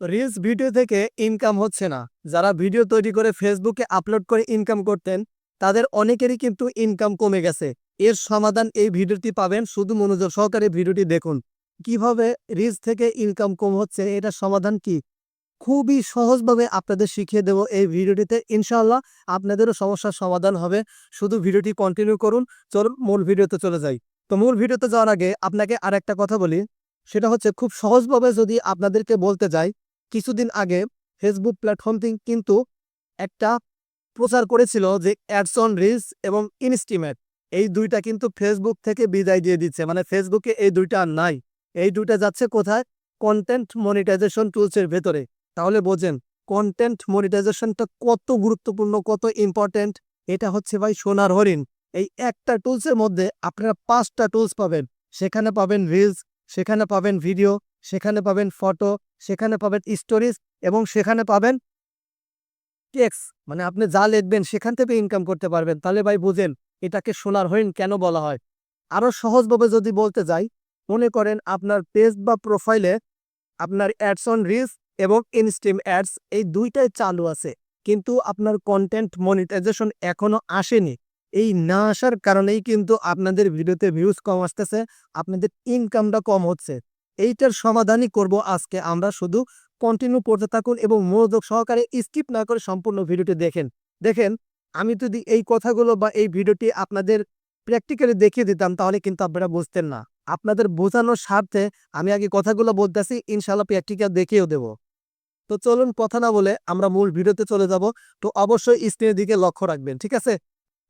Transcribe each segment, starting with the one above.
Reels video থেকে income হচ্ছে না। যারা ভিডিও তৈরি করে ফেসবুকে আপলোড করে ইনকাম করতেন, তাদের অনেকেরই কিন্তু ইনকাম কমে গেছে। এর সমাধান এই ভিডিওটি পাবেন। শুধু মনোযোগ সহকারে ভিডিওটি দেখুন। কীভাবে রিলস থেকে ইনকাম কম হচ্ছে, এটার সমাধান কি? খুবই সহজভাবে আপনাদের শিখিয়ে দেব এই ভিডিওটিতে। ইনশাআল্লাহ আপনাদেরও সমস্যার সমাধান হবে। শুধু ভিডিওটি কন্টিনিউ করুন। চলুন, মূল ভিডিওতে চলে যাই। তো মূল ভিডিওতে যাওয়ার আগে আপনাকে আর একটা কথা বলি। সেটা হচ্ছে খুব সহজভাবে যদি আপনাদেরকে বলতে যাই কিছুদিন আগে ফেসবুক প্ল্যাটফর্মটি কিন্তু একটা প্রচার করেছিল যে অ্যাডস অন রিলস এবং ইনস্টিমেট। এই দুইটা কিন্তু ফেসবুক থেকে বিদায় দিয়ে দিচ্ছে। মানে ফেসবুকে এই দুইটা আর নাই। এই দুইটা যাচ্ছে কোথায়? কন্টেন্ট মনিটাইজেশন টুলসের ভেতরে। তাহলে বোঝেন, কন্টেন্ট মনিটাইজেশনটা কত গুরুত্বপূর্ণ, কত ইম্পর্টেন্ট এটা হচ্ছে ভাই সোনার হরিণ। এই একটা টুলসের মধ্যে আপনারা পাঁচটা টুলস পাবেন। সেখানে পাবেন রিলস, সেখানে পাবেন ভিডিও সেখানে পাবেন ফটো, সেখানে পাবেন স্টোরিজ এবং সেখানে পাবেন টেক্স মানে আপনি যা লিখবেন সেখান থেকে ইনকাম করতে পারবেন। তাহলে ভাই বুঝেন, এটাকে সোনার হরিণ কেন বলা হয়? আরও সহজভাবে যদি বলতে যাই, মনে করেন আপনার পেজ বা প্রোফাইলে আপনার অ্যাডস অন রিলস এবং ইনস্টিম অ্যাডস এই দুইটাই চালু আছে। কিন্তু আপনার কন্টেন্ট মনিটাইজেশন এখনও আসেনি। এই না আসার কারণেই কিন্তু আপনাদের ভিডিওতে ভিউজ কম আসতেছে, আপনাদের ইনকামটা কম হচ্ছে। এইটার সমাধানই করব আজকে। আমরা শুধু কন্টিনিউ পড়তে থাকুন এবং মনোযোগ সহকারে স্কিপ না করে সম্পূর্ণ ভিডিওটি দেখেন। দেখেন, আমি যদি এই কথাগুলো বা এই ভিডিওটি আপনাদের প্র্যাকটিক্যালি দেখিয়ে দিতাম, তাহলে কিন্তু আপনারা বুঝতেন না। আপনাদের বোঝানোর স্বার্থে আমি আগে কথাগুলো বলতেছি ইনশাল্লাহ প্র্যাকটিক্যাল দেখিয়েও দেব। তো চলুন কথা না বলে আমরা মূল ভিডিওতে চলে যাব। তো অবশ্যই স্ক্রিনের দিকে লক্ষ্য রাখবেন, ঠিক আছে?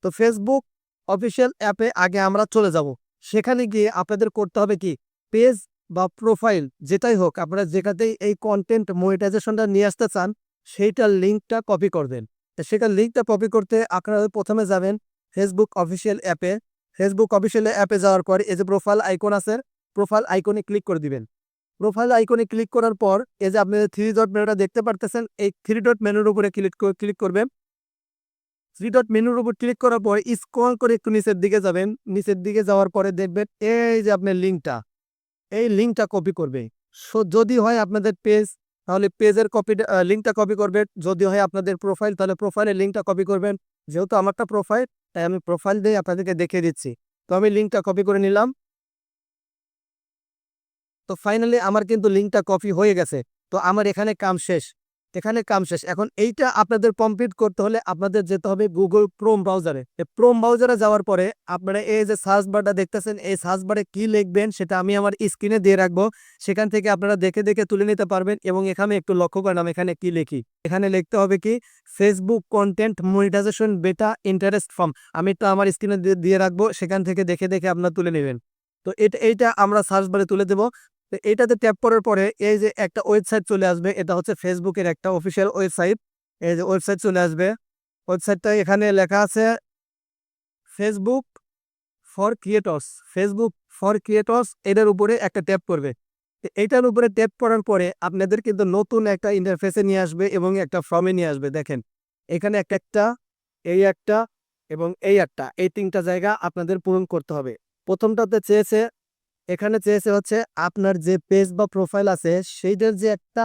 তো ফেসবুক অফিসিয়াল অ্যাপে আগে আমরা চলে যাব। সেখানে গিয়ে আপনাদের করতে হবে কি? পেজ বা প্রোফাইল যেটাই হোক, আপনারা যেটাতেই এই কন্টেন্ট মনিটাইজেশনটা নিয়ে আসতে চান, সেইটার লিঙ্কটা কপি করবেন তো সেখানে লিঙ্কটা কপি করতে আপনারা প্রথমে যাবেন ফেসবুক অফিসিয়াল অ্যাপে ফেসবুক অফিসিয়াল অ্যাপে যাওয়ার পর এই যে প্রোফাইল আইকন আছে প্রোফাইল আইকনে ক্লিক করে দিবেন। প্রোফাইল আইকনে ক্লিক করার পর এই যে আপনি থ্রি ডট মেনুটা দেখতে পারতেছেন, এই থ্রি ডট মেনুর উপরে ক্লিক ক্লিক করবেন। থ্রি ডট মেনুর উপর ক্লিক করার পর স্ক্রল করে একটু নিচের দিকে যাবেন। নিচের দিকে যাওয়ার পরে দেখবেন এই যে আপনার লিঙ্কটা এই লিঙ্কটা কপি করবে। সো, যদি হয় আপনাদের পেজ তাহলে পেজের কপি লিঙ্কটা কপি করবে। যদি হয় আপনাদের প্রোফাইল তাহলে প্রোফাইলের লিঙ্কটা কপি করবেন। যেহেতু আমারটা প্রোফাইল তাই আমি প্রোফাইল দিয়ে আপনাদেরকে দেখিয়ে দিচ্ছি। তো আমি লিঙ্কটা কপি করে নিলাম। তো ফাইনালি আমার কিন্তু লিঙ্কটা কপি হয়ে গেছে। তো আমার এখানে কাম শেষ। এখানে কাম শেষ। এখন এইটা আপনাদের কমপ্লিট করতে হলে আপনাদের যেতে হবে গুগল ক্রোম ব্রাউজারে ক্রোম ব্রাউজারে যাওয়ার পরে আপনারা এই যে সার্চ বারটা দেখতেছেন, এই সার্চ বারে কি লিখবেন সেটা আমি আমার স্ক্রিনে দিয়ে রাখব। সেখান থেকে আপনারা দেখে দেখে তুলে নিতে পারবেন এবং এখানে একটু লক্ষ্য করেন আমি এখানে কি লিখি। এখানে লিখতে হবে কি? Facebook content monetization beta interest form আমি তো আমার স্ক্রিনে দিয়ে রাখব। সেখান থেকে দেখে দেখে আপনারা তুলে নেবেন। তো এটা, এইটা আমরা সার্চ বারে তুলে দেবো। তো এইটাতে ট্যাপ করার পরে এই যে একটা ওয়েবসাইট চলে আসবে, এটা হচ্ছে ফেসবুকের একটা অফিসিয়াল ওয়েবসাইট। এই যে ওয়েবসাইট চলে আসবে, ওয়েবসাইটটা এখানে লেখা আছে Facebook for creators, Facebook for creators, এটার উপরে একটা ট্যাপ করবে। তো এইটার উপরে ট্যাপ করার পরে আপনাদের কিন্তু নতুন একটা ইন্টারফেসে নিয়ে আসবে এবং একটা ফর্মে নিয়ে আসবে, দেখেন। এখানে একটা একটা, এই একটা এবং এই একটা, এই তিনটা জায়গা আপনাদের পূরণ করতে হবে। প্রথমটাতে চেয়েছে এখানে চেয়েছে হচ্ছে আপনার যে পেজ বা প্রোফাইল আছে, সেইটার যে একটা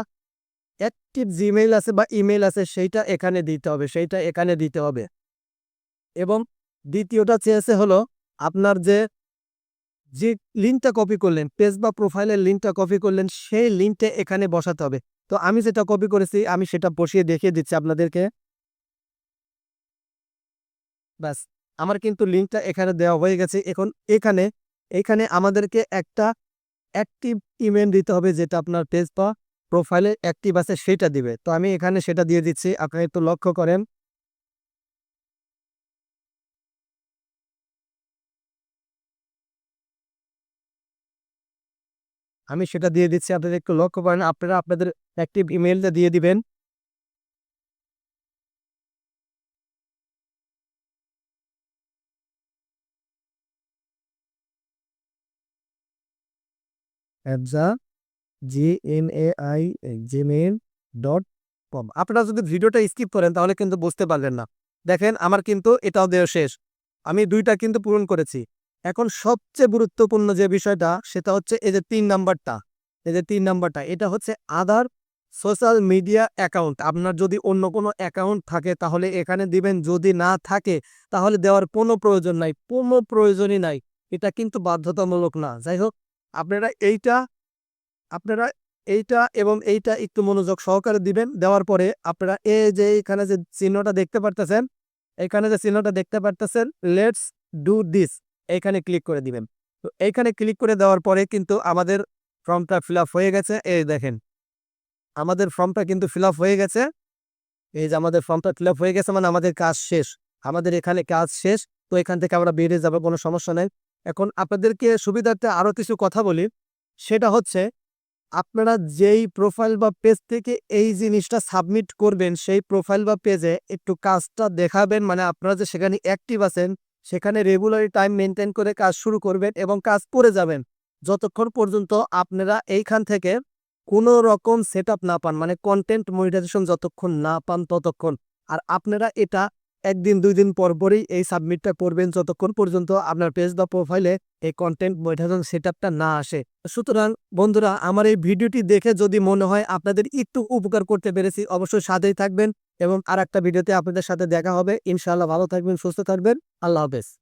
অ্যাক্টিভ জিমেইল আছে বা ইমেল আছে, সেইটা এখানে দিতে হবে, সেইটা এখানে দিতে হবে। এবং দ্বিতীয়টা চেয়েছে হলো আপনার যে যে লিঙ্কটা কপি করলেন পেজ বা প্রোফাইলের লিঙ্কটা কপি করলেন, সেই লিঙ্কটা এখানে বসাতে হবে। তো আমি যেটা কপি করেছি, আমি সেটা বসিয়ে দেখিয়ে দিচ্ছি আপনাদেরকে। ব্যাস, আমার কিন্তু লিঙ্কটা এখানে দেওয়া হয়ে গেছে। এখন এখানে এখানে আমাদেরকে একটা অ্যাক্টিভ ইমেল দিতে হবে যেটা আপনার পেজ বা প্রোফাইলে অ্যাক্টিভ আছে সেটা দিবে। তো আমি এখানে সেটা দিয়ে দিচ্ছি, আপনারা একটু লক্ষ্য করেন। আমি সেটা দিয়ে দিচ্ছি আপনাদের একটু লক্ষ্য করেন, আপনারা আপনাদের অ্যাক্টিভ ইমেলটা দিয়ে দিবেন। অ্যাবজা G M A I dot com আপনারা যদি ভিডিওটা স্কিপ করেন, তাহলে কিন্তু বুঝতে পারবেন না। দেখেন, আমার কিন্তু এটাও দেওয়া শেষ। আমি দুইটা কিন্তু পূরণ করেছি। এখন সবচেয়ে গুরুত্বপূর্ণ যে বিষয়টা, সেটা হচ্ছে এই যে তিন নাম্বারটা। এই যে তিন নাম্বারটা, এটা হচ্ছে আধার সোশ্যাল মিডিয়া অ্যাকাউন্ট আপনার যদি অন্য কোনো অ্যাকাউন্ট থাকে, তাহলে এখানে দিবেন। যদি না থাকে, তাহলে দেওয়ার কোনো প্রয়োজন নাই। কোনো প্রয়োজনই নাই। এটা কিন্তু বাধ্যতামূলক না। যাই হোক আপনারা এইটা আপনারা এইটা এবং এইটা একটু মনোযোগ সহকারে দিবেন। দেওয়ার পরে আপনারা এই যে এখানে যে চিহ্নটা দেখতে পারতেছেন, এখানে যে চিহ্নটা দেখতে পারতেছেন লেটস ডু দিস এইখানে ক্লিক করে দিবেন। তো এইখানে ক্লিক করে দেওয়ার পরে কিন্তু আমাদের ফর্মটা ফিল হয়ে গেছে। এই দেখেন, আমাদের ফর্মটা কিন্তু ফিল হয়ে গেছে। এই যে আমাদের ফর্মটা ফিল হয়ে গেছে মানে আমাদের কাজ শেষ, আমাদের এখানে কাজ শেষ। তো এখান থেকে আমরা বেরিয়ে যাব, কোনো সমস্যা নেই। এখন আপনাদেরকে সুবিধার্থে আরও কিছু কথা বলি। সেটা হচ্ছে, আপনারা যেই প্রোফাইল বা পেজ থেকে এই জিনিসটা সাবমিট করবেন, সেই প্রোফাইল বা পেজে একটু কাজটা দেখাবেন। মানে আপনারা যে সেখানে অ্যাক্টিভ আছেন, সেখানে রেগুলারি টাইম মেনটেন করে কাজ শুরু করবেন এবং কাজ করে যাবেন। যতক্ষণ পর্যন্ত আপনারা এইখান থেকে কোনো রকম সেট না পান মানে কন্টেন্ট মনিটাইজেশন যতক্ষণ না পান ততক্ষণ। আর আপনারা এটা একদিন, দুই দিন পর পরই এই সাবমিটটা করবেন যতক্ষণ পর্যন্ত আপনার পেজ বা প্রোফাইলে এই কন্টেন্ট মনিটাইজেশন সেটআপটা না আসে। সুতরাং বন্ধুরা, আমার এই ভিডিওটি দেখে যদি মনে হয় আপনাদের একটু উপকার করতে পেরেছি, অবশ্যই সাথেই থাকবেন এবং আর একটা ভিডিওতে আপনাদের সাথে দেখা হবে। ইনশাআল্লাহ ভালো থাকবেন, সুস্থ থাকবেন। আল্লাহ হাফেজ।